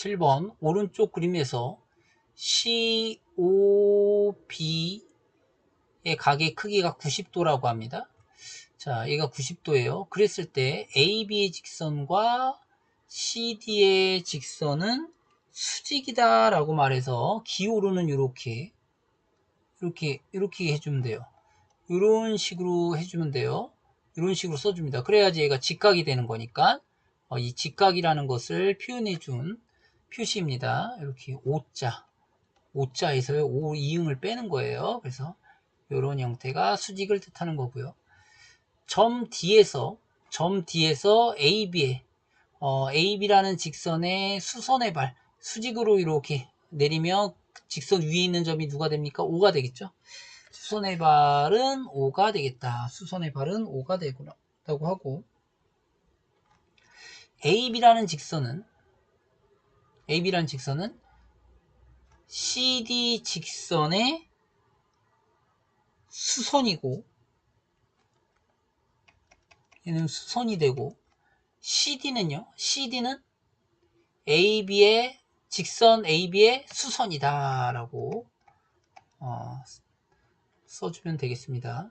7번 오른쪽 그림에서 COB의 각의 크기가 90도라고 합니다. 자, 얘가 90도예요. 그랬을 때 AB의 직선과 CD의 직선은 수직이다 라고 말해서 기호로는 이렇게 이렇게 이렇게 해주면 돼요. 이런 식으로 해주면 돼요. 이런 식으로 써줍니다. 그래야지 얘가 직각이 되는 거니까 어, 이 직각이라는 것을 표현해 준 표시입니다. 이렇게 오자 오자에서 오 이응을 빼는 거예요. 그래서 이런 형태가 수직을 뜻하는 거고요. 점 D에서 점 D에서 AB에 어, AB라는 직선의 수선의 발 수직으로 이렇게 내리면 직선 위에 있는 점이 누가 됩니까? O가 되겠죠. 수선의 발은 O가 되겠다. 수선의 발은 O가 되고라고 하고 AB라는 직선은 AB라는 직선은 CD 직선의 수선이고 얘는 수선이 되고 CD는요. CD는 AB의 직선 AB의 수선이다라고 어, 써주면 되겠습니다.